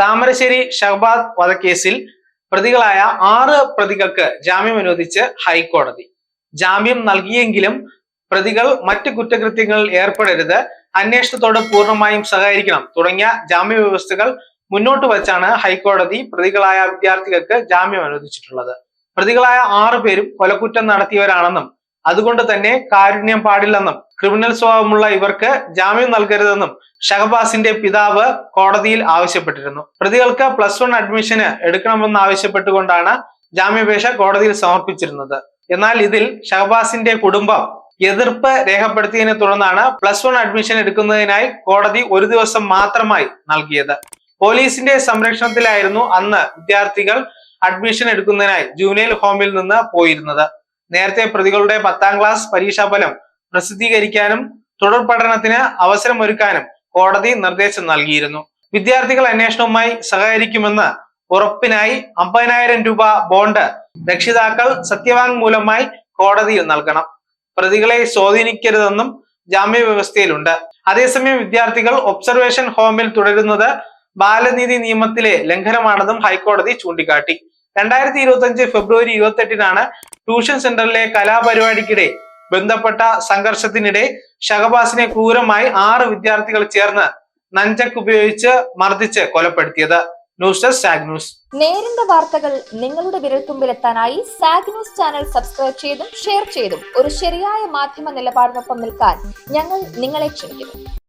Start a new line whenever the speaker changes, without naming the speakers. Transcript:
താമരശ്ശേരി ഷഹബാദ് വധക്കേസിൽ പ്രതികളായ ആറ് പ്രതികൾക്ക് ജാമ്യം അനുവദിച്ച് ഹൈക്കോടതി. ജാമ്യം നൽകിയെങ്കിലും പ്രതികൾ മറ്റു കുറ്റകൃത്യങ്ങളിൽ ഏർപ്പെടരുത്. അന്വേഷണത്തോട് പൂർണമായും സഹകരിക്കണം. തുടങ്ങിയ ജാമ്യ വ്യവസ്ഥകൾ മുന്നോട്ട് വച്ചാണ് ഹൈക്കോടതി പ്രതികളായ വിദ്യാർത്ഥികൾക്ക് ജാമ്യം അനുവദിച്ചിട്ടുള്ളത്. പ്രതികളായ ആറ് പേരും കൊലക്കുറ്റം നടത്തിയവരാണെന്നും അതുകൊണ്ട് തന്നെ കാരുണ്യം പാടില്ലെന്നും ക്രിമിനൽ സ്വഭാവമുള്ള ഇവർക്ക് ജാമ്യം നൽകരുതെന്നും ഷഹബാസിന്റെ പിതാവ് കോടതിയിൽ ആവശ്യപ്പെട്ടിരുന്നു. പ്രതികൾക്ക് പ്ലസ് വൺ അഡ്മിഷന് എടുക്കണമെന്ന് ആവശ്യപ്പെട്ടുകൊണ്ടാണ് ജാമ്യാപേക്ഷ കോടതിയിൽ സമർപ്പിച്ചിരുന്നത്. എന്നാൽ ഇതിൽ ഷഹബാസിന്റെ കുടുംബം എതിർപ്പ് രേഖപ്പെടുത്തിയതിനെ തുടർന്നാണ് പ്ലസ് വൺ അഡ്മിഷൻ എടുക്കുന്നതിനായി കോടതി ഒരു ദിവസം മാത്രമായി നൽകിയത്. പോലീസിന്റെ സംരക്ഷണത്തിലായിരുന്നു അന്ന് വിദ്യാർത്ഥികൾ അഡ്മിഷൻ എടുക്കുന്നതിനായി ജൂനിയൽ ഹോമിൽ നിന്ന് പോയിരുന്നത്. നേരത്തെ പ്രതികളുടെ പത്താം ക്ലാസ് പരീക്ഷാഫലം പ്രസിദ്ധീകരിക്കാനും തുടർ പഠനത്തിന് അവസരമൊരുക്കാനും കോടതി നിർദ്ദേശം നൽകിയിരുന്നു. വിദ്യാർത്ഥികൾ അന്വേഷണവുമായി സഹകരിക്കുമെന്ന് ഉറപ്പിനായി അമ്പതിനായിരം രൂപ ബോണ്ട് രക്ഷിതാക്കൾ സത്യവാങ്മൂലമായി കോടതിയിൽ നൽകണം. പ്രതികളെ സ്വാധീനിക്കരുതെന്നും ജാമ്യ വ്യവസ്ഥയിലുണ്ട് അതേസമയം വിദ്യാർത്ഥികൾ ഒബ്സർവേഷൻ ഹോമിൽ തുടരുന്നത് ബാലനീതി നിയമത്തിലെ ലംഘനമാണെന്നും ഹൈക്കോടതി ചൂണ്ടിക്കാട്ടി. രണ്ടായിരത്തി ഇരുപത്തി അഞ്ച് ഫെബ്രുവരി ഇരുപത്തി എട്ടിനാണ് ട്യൂഷൻ സെന്ററിലെ കലാപരിപാടിക്കിടെ ബന്ധപ്പെട്ട സംഘർഷത്തിനിടെ ഷഹബാസിനെ ക്രൂരമായി ആറ് വിദ്യാർത്ഥികൾ ചേർന്ന് നഞ്ചക്ക് ഉപയോഗിച്ച് മർദ്ദിച്ച് കൊലപ്പെടുത്തിയത്. News desk news.
നേരിന്റെ വാർത്തകൾ നിങ്ങളുടെ വിരൽത്തുമ്പിലെത്താനായി സാഗ് ന്യൂസ് ചാനൽ സബ്സ്ക്രൈബ് ചെയ്തും ഷെയർ ചെയ്തും ഒരു ശരിയായ മാധ്യമ നിലപാടിനൊപ്പം നിൽക്കാൻ ഞങ്ങൾ നിങ്ങളെ ക്ഷണിക്കുന്നു.